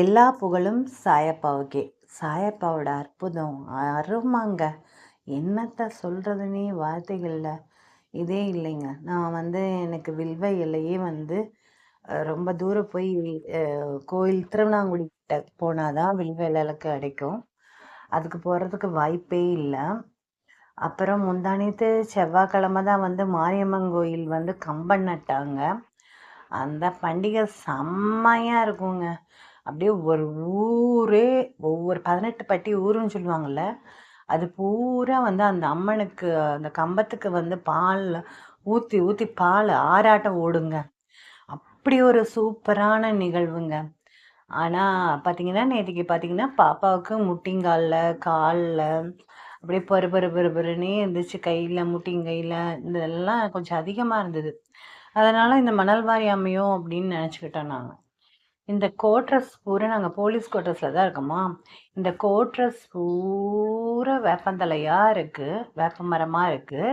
எல்லா புகழும் சாயப்பாவுக்கே. சாயப்பாவோட அற்புதம் அருமாங்க. என்னத்த சொல்கிறதுனே வார்த்தைகளில் இதே இல்லைங்க. நான் வந்து எனக்கு வில்வ இலையே வந்து ரொம்ப தூரம் போய் கோயில் திருவண்ணாங்குடி கிட்ட போனால் தான் வில்வ இலையில கிடைக்கும் அதுக்கு போகிறதுக்கு வாய்ப்பே இல்லை. அப்புறம் முந்தானித்து செவ்வாய்க்கிழமை தான் வந்து மாரியம்மன் கோயில் வந்து கம்பம் நட்டாங்க. அந்த பண்டிகை செம்மையாக இருக்குங்க. அப்படியே ஒரு ஊரே ஒவ்வொரு பதினெட்டு பட்டி ஊருன்னு சொல்லுவாங்கள்ல அது பூரா வந்து அந்த அம்மனுக்கு அந்த கம்பத்துக்கு வந்து பால் ஊற்றி ஊற்றி பால் ஆராட்டம் ஓடுங்க. அப்படி ஒரு சூப்பரான நிகழ்வுங்க. ஆனால் பார்த்தீங்கன்னா நேற்றுக்கு பார்த்தீங்கன்னா பாப்பாவுக்கு முட்டிங்காலில் காலில் அப்படியே பரு பரு பருபருன்னே இருந்துச்சு கையில் முட்டிங்கையில் இதெல்லாம் கொஞ்சம் அதிகமாக இருந்தது. அதனால் இந்த மணல்வாரி அமையும் அப்படின்னு நினச்சிக்கிட்டோம் நாங்கள் இந்த கோட்ரஸ் பூரா நாங்கள் போலீஸ் கோட்ரஸில் தான் இருக்கோமா? இந்த கோட்ரஸ் பூரா வேப்பந்தலையாக இருக்குது வேப்ப மரமாக இருக்குது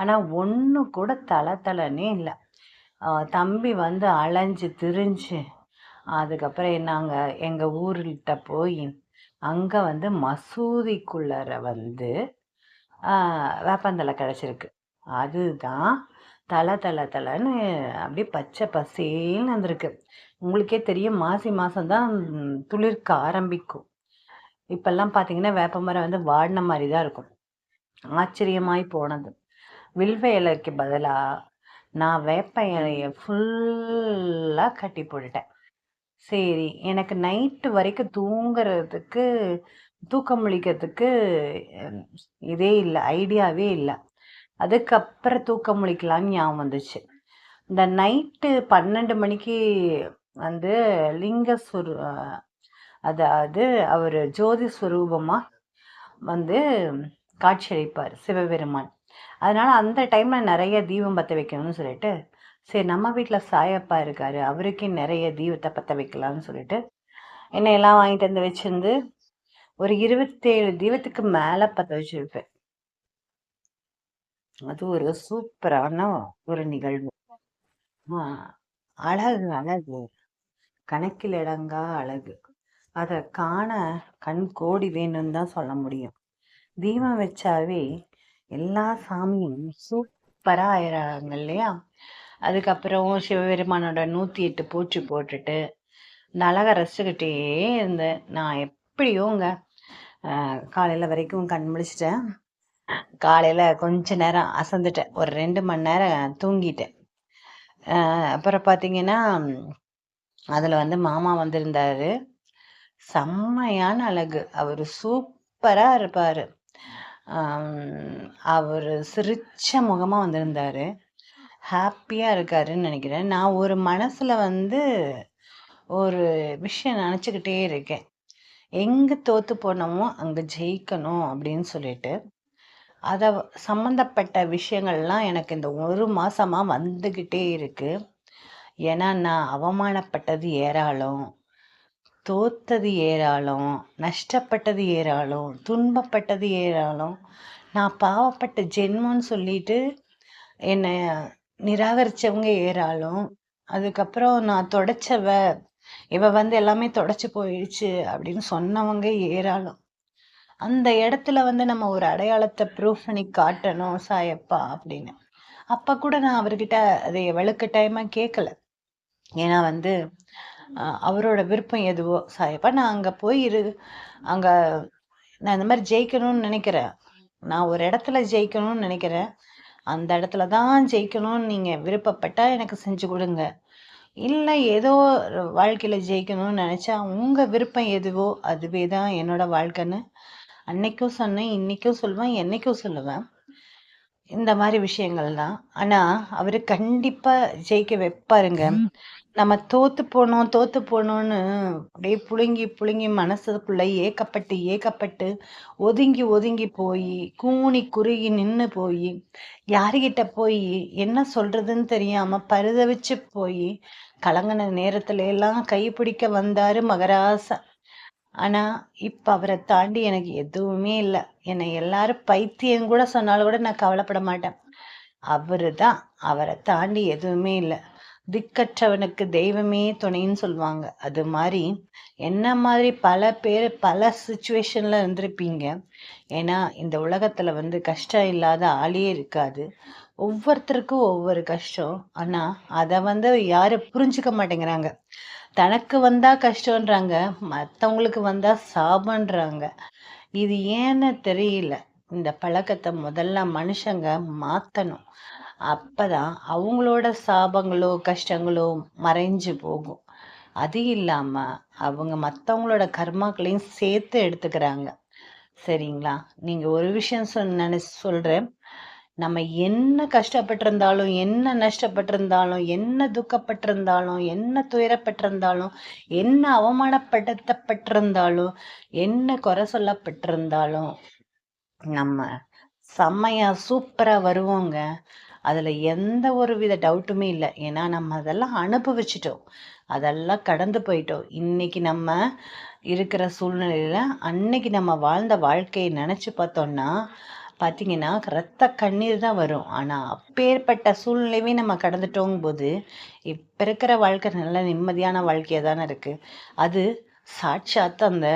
ஆனால் ஒன்று கூட தலை தலைன்னே இல்லை. தம்பி வந்து அலைஞ்சு திரிஞ்சு அதுக்கப்புறம் நாங்கள் எங்கள் ஊர்கிட்ட போய் அங்கே வந்து மசூதிக்குள்ளர வந்து வேப்பந்தலை கிடச்சிருக்கு. அதுதான் தலை தலை தலைன்னு அப்படியே பச்சை பசேன்னு வந்திருக்கு. உங்களுக்கே தெரியும் மாசி மாதம்தான் துளிர்க்க ஆரம்பிக்கும். இப்போல்லாம் பார்த்தீங்கன்னா வேப்ப மரம் வந்து வாடின மாதிரி தான் இருக்கும். ஆச்சரியமாய் போனது. வில்வ இலைக்கு பதிலாக நான் வேப்ப இலையை ஃபுல்லாக கட்டி போட்டுட்டேன். சரி எனக்கு நைட்டு வரைக்கும் தூங்குறதுக்கு தூக்கம் முழிக்கிறதுக்கு இதே இல்லை ஐடியாவே இல்லை. அதுக்கப்புறம் தூக்கம் முழிக்கலான்னு ஞாபகம் வந்துச்சு. இந்த நைட்டு பன்னெண்டு மணிக்கு வந்து லிங்க சுரு அதாவது அவர் ஜோதி ஸ்வரூபமாக வந்து காட்சியளிப்பார் சிவபெருமான். அதனால் அந்த டைமில் நிறைய தீபம் பற்ற வைக்கணும்னு சொல்லிட்டு சரி நம்ம வீட்டில் சாயப்பா இருக்கார் அவருக்கே நிறைய தீபத்தை பற்ற வைக்கலாம்னு சொல்லிட்டு என்னையெல்லாம் வாங்கிட்டு வந்து வச்சுருந்து ஒரு இருபத்தேழு தீபத்துக்கு மேலே பற்ற வச்சுருப்பேன். அது ஒரு சூப்பரான ஒரு நிகழ்வு. அழகு அழகு. கணக்கில் இடங்கா அழகு. அதை காண கண் கோடி வேணும்னு தான் சொல்ல முடியும். தீபம் வச்சாவே எல்லா சாமியும் சூப்பராக ஆயிடுறாங்க இல்லையா? அதுக்கப்புறம் சிவபெருமானோட நூற்றி எட்டு பூச்சி போட்டுட்டு இந்த அழகை ரசிச்சுக்கிட்டே இருந்தேன். நான் எப்படியோங்க காலையில் வரைக்கும் கண் முடிச்சிட்டேன் காலையில் கொஞ்ச நேரம் அசந்துட்டேன். ஒரு ரெண்டு மணி நேரம் தூங்கிட்டேன். அப்புறம் பார்த்தீங்கன்னா அதில் வந்து மாமா வந்திருந்தாரு. செம்மையான அழகு. அவர் சூப்பராக இருப்பார். அவர் சிரிச்ச முகமாக வந்திருந்தார். ஹாப்பியாக இருக்காருன்னு நினைக்கிறேன். நான் ஒரு மனசில் வந்து ஒரு விஷயம் நினச்சிக்கிட்டே இருக்கேன். எங்கே தோற்று போனோமோ அங்கே ஜெயிக்கணும் அப்படின்னு சொல்லிட்டு. அதை சம்மந்தப்பட்ட விஷயங்கள்லாம் எனக்கு இந்த ஒரு மாதமாக வந்துக்கிட்டே இருக்குது ஏன்னா நான் அவமானப்பட்டது ஏராளம் தோத்தது ஏராளம் நஷ்டப்பட்டது ஏராளம் துன்பப்பட்டது ஏராளம். நான் பாவப்பட்ட ஜென்மம்னு சொல்லிட்டு என்னை நிராகரித்தவங்க ஏராளம். அதுக்கப்புறம் நான் தொடச்சவ இவ வந்து எல்லாமே தொடச்சி போயிடுச்சு அப்படின்னு சொன்னவங்க ஏராளம். அந்த இடத்துல வந்து நம்ம ஒரு அடையாளத்தை ப்ரூவ் பண்ணி காட்டணும் சாயப்பா அப்படின்னு. அப்போ கூட நான் அவர்கிட்ட அதை வலுக்கட்டாயமாக கேட்கல ஏன்னா வந்து அவரோட விருப்பம் எதுவோ சாயப்பா நான் அங்கே போய் இரு. அங்கே நான் இந்த மாதிரி ஜெயிக்கணும்னு நினைக்கிறேன். நான் ஒரு இடத்துல ஜெயிக்கணும்னு நினைக்கிறேன். அந்த இடத்துல தான் ஜெயிக்கணும்னு நீங்கள் விருப்பப்பட்டால் எனக்கு செஞ்சு கொடுங்க. இல்லை ஏதோ வாழ்க்கையில் ஜெயிக்கணும்னு நினச்சா உங்கள் விருப்பம் எதுவோ அதுவே தான் என்னோடய வாழ்க்கைன்னு அன்னைக்கும் சொன்னேன் இன்னைக்கும் சொல்லுவேன் என்னைக்கும் சொல்லுவேன். இந்த மாதிரி விஷயங்கள் தான். ஆனா அவரு கண்டிப்பா ஜெயிக்க வைப்பாருங்க. நம்ம தோத்து போனோம் தோத்து போனோம்னு அப்படியே புழுங்கி புழுங்கி மனசுக்குள்ள ஏக்கப்பட்டு ஏக்கப்பட்டு ஒதுங்கி ஒதுங்கி போய் கூணி குறுகி நின்று போய் யாருகிட்ட போய் என்ன சொல்றதுன்னு தெரியாம பரிதவிச்சு போய் கலங்கின நேரத்துல எல்லாம் கைப்பிடிக்க வந்தாரு மகராசா ஆனால் இப்போ அவரை தாண்டி எனக்கு எதுவுமே இல்லை. என்னை எல்லாரும் பைத்தியம் கூட சொன்னாலும் கூட நான் கவலைப்பட மாட்டேன். அவரு தான் அவரை தாண்டி எதுவுமே இல்லை. திக்கற்றவனுக்கு தெய்வமே துணைன்னு சொல்லுவாங்க. அது மாதிரி என்ன மாதிரி பல பேர் பல சுச்சுவேஷனில் இருந்திருப்பீங்க. ஏன்னா இந்த உலகத்தில் வந்து கஷ்டம் இல்லாத ஆளே இருக்காது. ஒவ்வொருத்தருக்கும் ஒவ்வொரு கஷ்டம். ஆனால் அதை வந்து யாரும் புரிஞ்சுக்க மாட்டேங்கிறாங்க. தனக்கு வந்தா கஷ்டன்றாங்க மற்றவங்களுக்கு வந்தா சாபன்றாங்க இது ஏன்னு தெரியல. இந்த பழக்கத்தை முதல்ல மனுஷங்க மாத்தணும். அப்பதான் அவங்களோட சாபங்களோ கஷ்டங்களோ மறைஞ்சு போகும். அது இல்லாம அவங்க மற்றவங்களோட கர்மாக்களையும் சேர்த்து எடுத்துக்கிறாங்க. சரிங்களா? நீங்க ஒரு விஷயம் சொன்ன நினைச்சு சொல்றேன். நம்ம என்ன கஷ்டப்பட்டிருந்தாலும் என்ன நஷ்டப்பட்டிருந்தாலும் என்ன துக்கப்பட்டிருந்தாலும் என்ன துயரப்பட்டிருந்தாலும் என்ன அவமானப்படுத்தப்பட்டிருந்தாலும் என்ன குறை சொல்லப்பட்டிருந்தாலும் நம்ம செம்மையா சூப்பராக வருவோங்க. அதில் எந்த ஒரு வித டவுட்டுமே இல்லை. ஏன்னா நம்ம அதெல்லாம் அனுபவிச்சிட்டோம். அதெல்லாம் கடந்து போயிட்டோம். இன்னைக்கு நம்ம இருக்கிற சூழ்நிலையில் அன்னைக்கு நம்ம வாழ்ந்த வாழ்க்கையை நினச்சி பார்த்தோம்னா பார்த்தீங்கன்னா ரத்த கண்ணீர் தான் வரும். ஆனால் அப்பேற்பட்ட சூழ்நிலையுமே நம்ம கடந்துட்டோங்க போது இப்போ இருக்கிற வாழ்க்கை நல்ல நிம்மதியான வாழ்க்கையாக தானே இருக்குது அது சாட்சாத் அந்த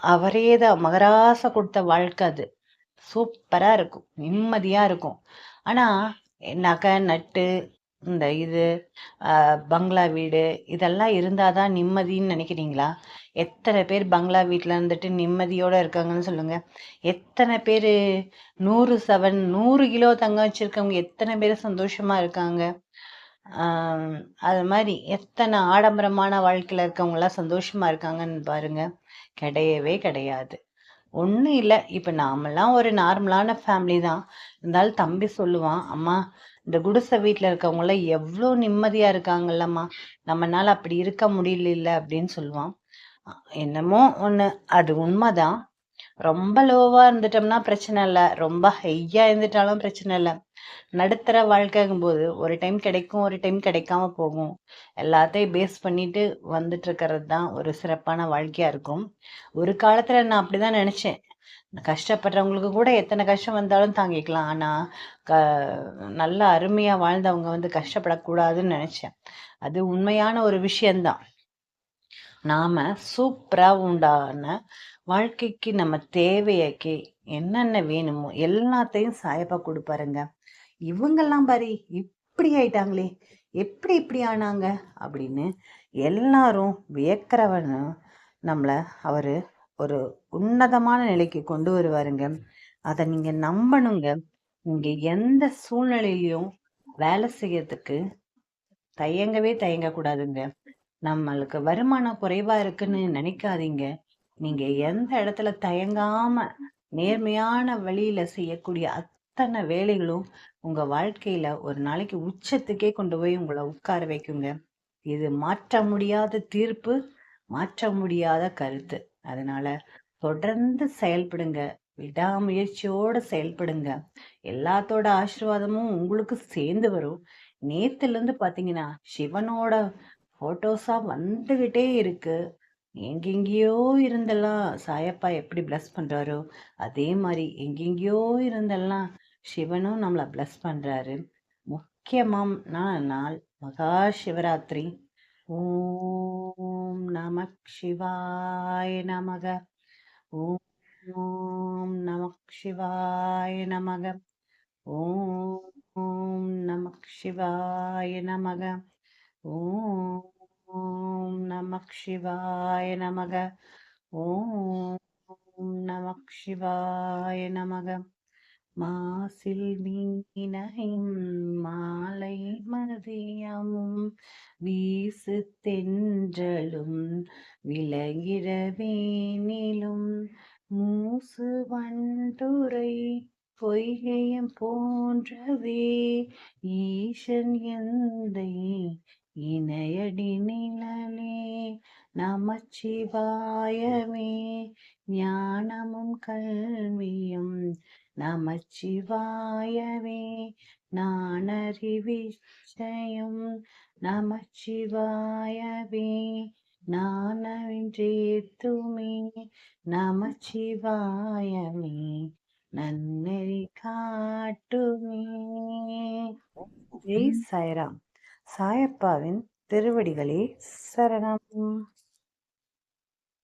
அவரே தான் மகராச கொடுத்த வாழ்க்கை அது. சூப்பராக இருக்கும் நிம்மதியாக இருக்கும். ஆனால் நகை நட்டு இந்த இது பங்களா வீடு இதெல்லாம் இருந்தால் தான் நிம்மதின்னு நினைக்கிறீங்களா? எத்தனை பேர் பங்களா வீட்டில் இருந்துட்டு நிம்மதியோடு இருக்காங்கன்னு சொல்லுங்கள் எத்தனை பேர் நூறு செவன் நூறு கிலோ தங்கம் வச்சுருக்கவங்க எத்தனை பேர் சந்தோஷமாக இருக்காங்க. அது மாதிரி எத்தனை ஆடம்பரமான வாழ்க்கையில் இருக்கவங்களாம் சந்தோஷமாக இருக்காங்கன்னு பாருங்கள் கிடையவே கிடையாது. ஒன்றும் இல்லை. இப்போ நாமெல்லாம் ஒரு நார்மலான ஃபேமிலி தான். இருந்தாலும் தம்பி சொல்லுவான் அம்மா இந்த குடிசை வீட்டில் இருக்கவங்களாம் எவ்வளோ நிம்மதியாக இருக்காங்கல்லம்மா. நம்மளால் அப்படி இருக்க முடியல அப்படின்னு சொல்லுவான். என்னமோ ஒன்று அது உண்மைதான். ரொம்ப லோவாக இருந்துட்டோம்னா பிரச்சனை இல்லை. ரொம்ப ஹையாக இருந்துட்டாலும் பிரச்சனை இல்லை. நடுத்தர வாழ்க்கைங்கும் போது ஒரு டைம் கிடைக்கும் ஒரு டைம் கிடைக்காம போகும். எல்லாத்தையும் பேஸ் பண்ணிட்டு வந்துட்டு இருக்கிறது தான் ஒரு சிறப்பான வாழ்க்கையாக இருக்கும். ஒரு காலத்தில் நான் அப்படி தான் நினச்சேன். கஷ்டப்படுறவங்களுக்கு கூட எத்தனை கஷ்டம் வந்தாலும் தாங்கிக்கலாம். ஆனால் க நல்ல அருமையாக வாழ்ந்தவங்க வந்து கஷ்டப்படக்கூடாதுன்னு நினச்சேன். அது உண்மையான ஒரு விஷயந்தான் நாம சூப்பரா உண்டான வாழ்க்கைக்கு நம்ம தேவையாக்கி என்னென்ன வேணுமோ எல்லாத்தையும் சாயப்பா கொடுப்பாருங்க. இவங்கெல்லாம் பாரு இப்படி ஆயிட்டாங்களே எப்படி இப்படி ஆனாங்க அப்படின்னு எல்லாரும் வியக்கிறவனும் நம்மளை அவரு ஒரு உன்னதமான நிலைக்கு கொண்டு வருவாருங்க. அதை நீங்க நம்பணுங்க. நீங்க எந்த சூழ்நிலையிலையும் வேலை செய்யறதுக்கு தயங்கவே தயங்க கூடாதுங்க நம்மளுக்கு வருமானம் குறைவா இருக்குன்னு நினைக்காதீங்க. நீங்க எந்த இடத்துல தயங்காம நேர்மையான வழியில செய்யக்கூடிய அத்தனை வேலைகளும் உங்க வாழ்க்கையில ஒரு நாளைக்கு உச்சத்துக்கே கொண்டு போய் உங்களை உட்கார வைக்குங்க. இது மாற்ற முடியாத தீர்ப்பு மாற்ற முடியாத கருத்து. அதனால தொடர்ந்து செயல்படுங்க. விடாமுயற்சியோட செயல்படுங்க. எல்லாத்தோட ஆசீர்வாதமும் உங்களுக்கு சேர்ந்து வரும். நேத்துல இருந்து பாத்தீங்கன்னா சிவனோட ஃபோட்டோஸாக வந்துக்கிட்டே இருக்கு. எங்கெங்கேயோ இருந்தெல்லாம் சாயப்பா எப்படி பிளஸ் பண்ணுறாரோ அதே மாதிரி எங்கெங்கேயோ இருந்தெல்லாம் சிவனும் நம்மளை பிளஸ் பண்ணுறாரு முக்கியமான நாள் மகா சிவராத்திரி. ஓம் நம சிவாய நமக. ஓம் நம சிவாய நமக. ஓம் நம சிவாய நமக. ஓம் நம சிவாய நமக. ஓம் நம சிவாய நமக. மாசில் மீனையும் மாலை மதியமும் வீசு தென்றலும் விலகிறவேனிலும் மூசு வண்டுரை பொய்கையம் போன்றதே. ஈசன் எந்தை ഇണയടി നിഴലേ നമച്ചിവായമേ ജ്ഞാനമും കൽവിയും നമച്ചിവായവേ നാണറിവിശ്ചയം നമച്ചിവായവേ നാണവിഞ്ചേത്തുമേ നമച്ചിവായമേ നന്നരി കാട്ടുമേ. ജയ് സൈറാം சாயப்பாவின் திருவடிகளே சரணம்.